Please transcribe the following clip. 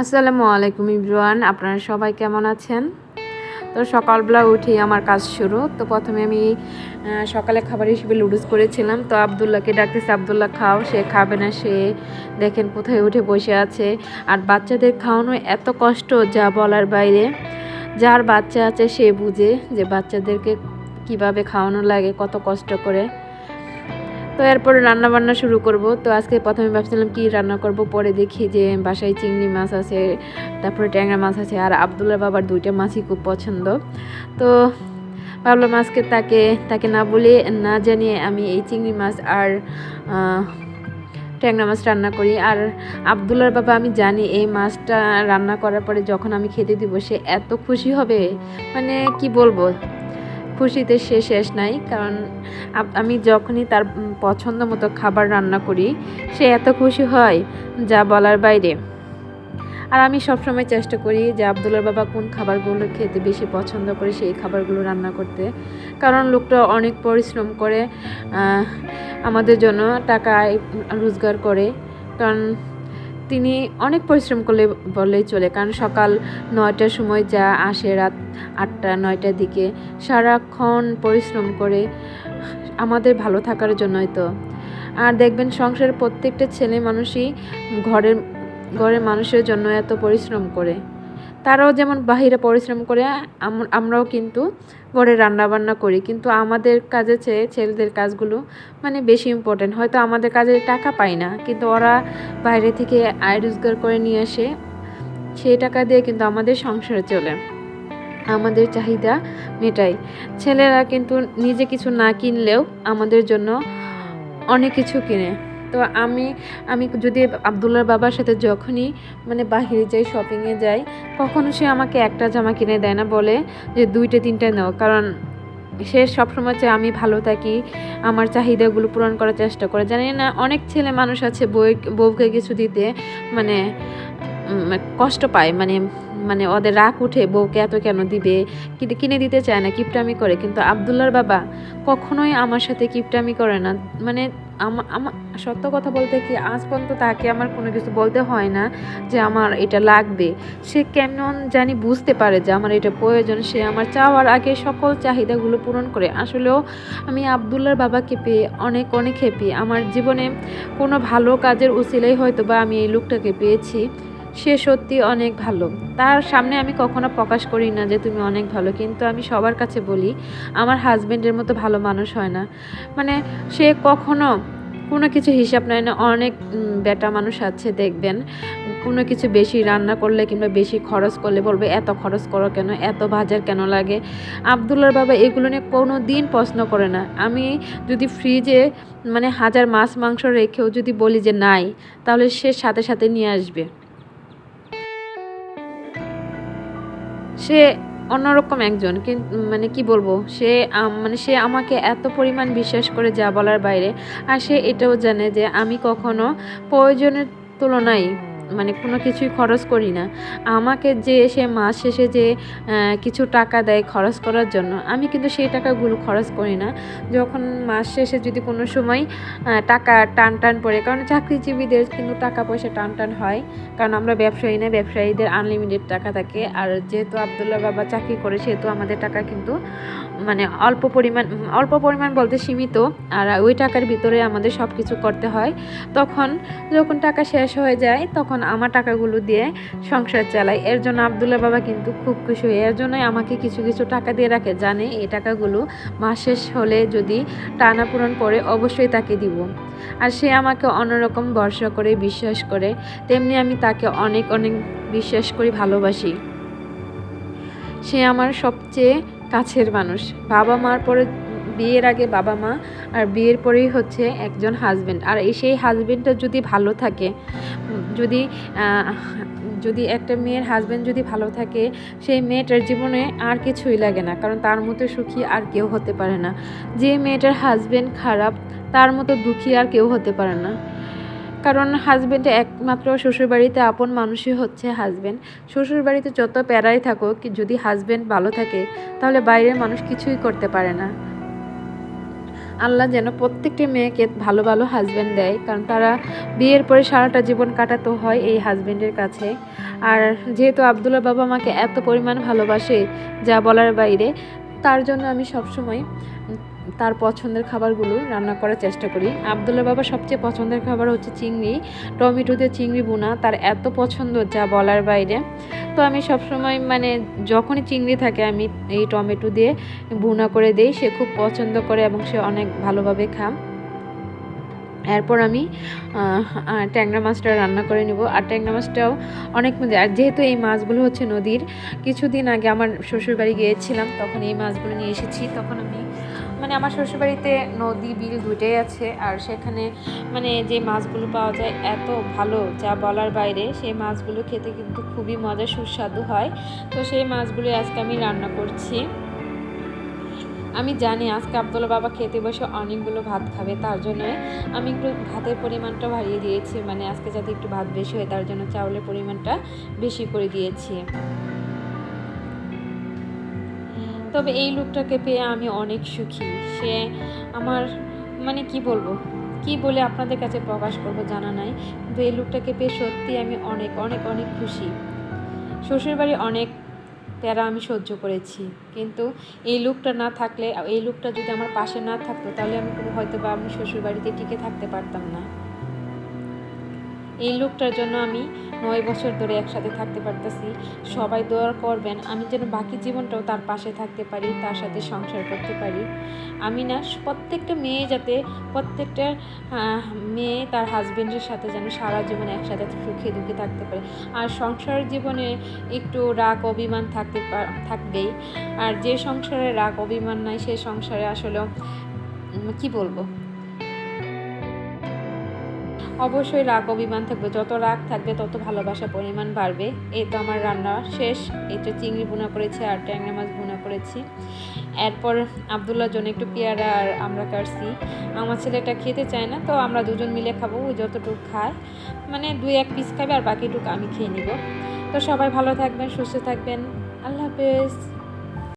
আসসালামু আলাইকুম ইব্রুয়ান, আপনারা সবাই কেমন আছেন? তো সকালবেলা উঠে আমার কাজ শুরু। তো প্রথমে আমি সকালে খাবার হিসেবে লুডুস করেছিলাম। তো আবদুল্লাহকে ডাকতেছে, আবদুল্লাহ, খাও, সে খাবে না, সে দেখেন কোথায় উঠে বসে আছে। আর বাচ্চাদের খাওয়ানো এত কষ্ট, যা বলার বাইরে। যার বাচ্চা আছে সে বুঝে যে বাচ্চাদেরকে কীভাবে খাওয়ানো লাগে, কত কষ্ট করে। তো এরপরে রান্না বান্না শুরু করব। তো আজকে প্রথমে ভাবছিলাম কি রান্না করব, পরে দেখি যে বাসায় চিংড়ি মাছ আছে, তারপরে ট্যাংরা মাছ আছে, আর আবদুল্লাহ বাবার দুইটা মাছই খুব পছন্দ। তো ভাবলাম আজকে তাকে তাকে না বলে, না জানিয়ে আমি এই চিংড়ি মাছ আর ট্যাংরা মাছ রান্না করি। আর আবদুল্লার বাবা, আমি জানি এই মাছটা রান্না করার পরে যখন আমি খেতে দিব, সে এত খুশি হবে। মানে কি বলব? খুশিতে সে শেষ নাই, কারণ আমি যখনই তার পছন্দ মতো খাবার রান্না করি, সে এত খুশি হয় যা বলার বাইরে। আর আমি সবসময় চেষ্টা করি যে আবদুল্লার বাবা কোন খাবারগুলো খেতে বেশি পছন্দ করে সেই খাবারগুলো রান্না করতে, কারণ লোকটা অনেক পরিশ্রম করে আমাদের জন্য টাকা রোজগার করে, কারণ তিনি অনেক পরিশ্রম করলে, বলেই চলে। কারণ সকাল নয়টার সময় যা আসে রাত আটটা, নয়টার দিকে, সারাক্ষণ পরিশ্রম করে আমাদের ভালো থাকার জন্যই তো। আর দেখবেন সংসারের প্রত্যেকটা ছেলে মানুষই ঘরের ঘরের মানুষের জন্য এত পরিশ্রম করে। তারাও যেমন বাহিরে পরিশ্রম করে, আম- আমরাও কিন্তু ঘরে রান্না বান্না করি। কিন্তু আমাদের কাজে চেয়ে ছেলেদের কাজগুলো মানে বেশি ইম্পর্টেন্ট হয়তো আমাদের কাজে টাকা পাই না, কিন্তু ওরা বাইরে থেকে আয় রোজগার করে নিয়ে আসে, সেই টাকা দিয়ে কিন্তু আমাদের সংসারে চলে। আমাদের চাহিদা মেটাই ছেলেরা কিন্তু নিজে কিছু না কিনলেও আমাদের জন্য অনেক কিছু কিনে। তো আমি আমি যদি আবদুল্লার বাবার সাথে যখনই মানে বাহিরে যাই শপিংয়ে যাই, কখনো সে আমাকে একটা জামা কিনে দেয় না, বলে যে দুইটা, তিনটা নাও। কারণ সে সবসময় চায় আমি ভালো থাকি, আমার চাহিদাগুলো পূরণ করার চেষ্টা করে। জানি না, অনেক ছেলে মানুষ আছে বই বউকে কিছু দিতে মানে কষ্ট পায় মানে মানে ওদের রাগ উঠে বউকে এত কেন দিবে? কিনে দিতে চায় না, কিপটামি করে। কিন্তু আবদুল্লার বাবা কখনোই আমার সাথে কিপটামি করে না। মানে আমার সত্য কথা বলতে কি, আজ পর্যন্ত তাকে আমার কোনো কিছু বলতে হয় না যে আমার এটা লাগবে। সে কেমন জানি বুঝতে পারে যে আমার এটা প্রয়োজন। সে আমার চাওয়ার আগে সকল চাহিদাগুলো পূরণ করে। আসলেও আমি আবদুল্লার বাবাকে পেয়ে অনেক অনেক হ্যাপি আমার জীবনে কোনো ভালো কাজের উচিলেই হয়তো বা আমি এই লোকটাকে পেয়েছি। সে সত্যি অনেক ভালো। তার সামনে আমি কখনো প্রকাশ করি না যে তুমি অনেক ভালো, কিন্তু আমি সবার কাছে বলি, আমার হাজবেন্ডের মতো ভালো মানুষ হয় না। মানে সে কখনো কোনো কিছু হিসাব নেয় না, অনেক বেটা মানুষ আছে, দেখবেন। কোনো কিছু বেশি রান্না করলে কিংবা বেশি খরচ করলে বলবে, এত খরচ করো কেন? এত বাজার কেন লাগে? আবদুল্লার বাবা এগুলো নিয়ে কোনো দিন প্রশ্ন করে না। আমি যদি ফ্রিজে মানে হাজার মাছ, মাংস রেখেও যদি বলি যে নাই, তাহলে সে সাথে সাথে নিয়ে আসবে। সে অন্যরকম একজন কিন্তু মানে কি বলব, সে মানে সে আমাকে এত পরিমাণ বিশ্বাস করে যা বলার বাইরে, আর সে এটাও জানে যে আমি কখনো প্রয়োজনের তুলনায় মানে কোনো কিছুই খরচ করি না। আমাকে যে সে মাস শেষে যে কিছু টাকা দেয় খরচ করার জন্য, আমি কিন্তু সেই টাকাগুলো খরচ করি না। যখন মাস শেষে যদি কোনো সময় টাকা টান টান পড়ে, কারণ চাকরিজীবীদের কিন্তু টাকা পয়সা টান টান হয়, কারণ আমরা ব্যবসায়ী না, ব্যবসায়ীদের আনলিমিটেড টাকা থাকে। আর যেহেতু আবদুল্লাহ বাবা চাকরি করে, সেহেতু আমাদের টাকা কিন্তু মানে অল্প পরিমাণ অল্প পরিমাণ বলতে সীমিত, আর ওই টাকার ভিতরে আমাদের সব কিছু করতে হয়। তখন যখন টাকা শেষ হয়ে যায়, তখন আমার টাকাগুলো দিয়ে সংসার চালাই। এর জন্য আবদুল্লাহ বাবা কিন্তু খুব খুশি হয়, এর জন্যই আমাকে কিছু কিছু টাকা দিয়ে রাখে। জানে এই টাকাগুলো মাস শেষ হলে যদি টানা পূরণ করে অবশ্যই তাকে দিব। আর সে আমাকে অন্যরকম ভরসা করে, বিশ্বাস করে। তেমনি আমি তাকে অনেক অনেক বিশ্বাস করি, ভালোবাসি। সে আমার সবচেয়ে কাছের মানুষ। বাবা মার পরে বিয়ের আগে বাবা মা, আর বিয়ের পরেই হচ্ছে একজন হাজবেন্ড আর এই সেই হাজবেন্ডটা যদি ভালো থাকে, যদি যদি একটা মেয়ের হাজবেন্ড যদি ভালো থাকে, সেই মেয়েটার জীবনে আর কিছুই লাগে না। কারণ তার মতো সুখী আর কেউ হতে পারে না। যে মেয়েটার হাজবেন্ড খারাপ, তার মতো দুঃখী আর কেউ হতে পারে না। কারণ হাজবেন্ড একমাত্র শ্বশুরবাড়িতে আপন মানুষই হচ্ছে হাজবেন্ড শ্বশুরবাড়িতে যত প্যারাই থাকুক, যদি হাজবেন্ড ভালো থাকে, তাহলে বাইরের মানুষ কিছুই করতে পারে না। আল্লাহ যেন প্রত্যেকটি মেয়েকে ভালো ভালো হাজব্যান্ড দেয়, কারণ তারা বিয়ের পরে সারাটা জীবন কাটাতে হয় এই হাজব্যান্ডের কাছে। আর যেহেতু আবদুল্লাহ বাবা আমাকে এত পরিমাণ ভালোবাসে যা বলার বাইরে, তার জন্য আমি সবসময় তার পছন্দের খাবারগুলো রান্না করার চেষ্টা করি। আবদুল্লাহ বাবা সবচেয়ে পছন্দের খাবার হচ্ছে চিংড়ি, টমেটো দিয়ে চিংড়ি বোনা তার এত পছন্দ যা বলার বাইরে। তো আমি সবসময় মানে যখনই চিংড়ি থাকে, আমি এই টমেটো দিয়ে ভুনা করে দেই। সে খুব পছন্দ করে এবং সে অনেক ভালোভাবে খাম এরপর আমি ট্যাংরা মাছটা রান্না করে নিব। আর ট্যাংরা মাছটাও অনেক মজা। আর যেহেতু এই মাছগুলো হচ্ছে নদীর, কিছুদিন আগে আমার শ্বশুরবাড়ি গিয়েছিলাম, তখন এই মাছগুলো নিয়ে এসেছি। তখন আমি মানে আমার শ্বশুরবাড়িতে নদী, বিল দুইটাই আছে। আর সেখানে মানে যে মাছগুলো পাওয়া যায় এত ভালো, যা বলার বাইরে, সেই মাছগুলো খেতে কিন্তু খুবই মজা, সুস্বাদু হয়। তো সেই মাছগুলো আজকে আমি রান্না করছি। আমি জানি আজকে আবদুল্লা বাবা খেতে বসে অনেকগুলো ভাত খাবে, তার জন্য আমি একটু ভাতের পরিমাণটা বাড়িয়ে দিয়েছি। মানে আজকে যাতে একটু ভাত বেশি হয়, তার জন্য চাউলের পরিমাণটা বেশি করে দিয়েছি। তবে এই লোকটাকে পেয়ে আমি অনেক সুখী। সে আমার মানে কি বলব? কি বলে আপনাদের কাছে প্রকাশ করব জানা নাই, কিন্তু এই লোকটাকে পেয়ে সত্যি আমি অনেক অনেক অনেক খুশি। শ্বশুরবাড়ি অনেক প্যারা আমি সহ্য করেছি, কিন্তু এই লোকটা না থাকলে, এই লোকটা যদি আমার পাশে না থাকতো, তাহলে আমি হয়তো বা আমি শ্বশুরবাড়িতে টিকে থাকতে পারতাম না। এই লোকটার জন্য আমি নয় বছর ধরে একসাথে থাকতে পারতেছি। সবাই দোয়া করবেন, আমি যেন বাকি জীবনটাও তার পাশে থাকতে পারি, তার সাথে সংসার করতে পারি। আমি না, প্রত্যেকটা মেয়ে যাতে, প্রত্যেকটা মেয়ে তার হাজবেন্ডের সাথে যেন সারা জীবন একসাথে সুখে দুঃখে থাকতে পারে। আর সংসার জীবনে একটু রাগ, অভিমান থাকতে থাকবেই। আর যে সংসারে রাগ, অভিমান নাই, সে সংসারে আসলে কি বলব? অবশ্যই রাগ অভিমান থাকবে। যত রাগ থাকবে, তত ভালোবাসা পরিমাণ বাড়বে। এই তো আমার রান্না শেষ। এই তো চিংড়ি বোনা করেছি আর ট্যাংরা মাছ বোনা করেছি। এরপর আবদুল্লার জন্য একটু পেয়ারা আর আমরা কাটছি। আমার ছেলেটা খেতে চায় না, তো আমরা দুজন মিলে খাব। ওই যতটুকু খায় মানে দুই এক পিস খাবে আর বাকিটুকু আমি খেয়ে নিব। তো সবাই ভালো থাকবেন, সুস্থ থাকবেন। আল্লাহ হাফেজ।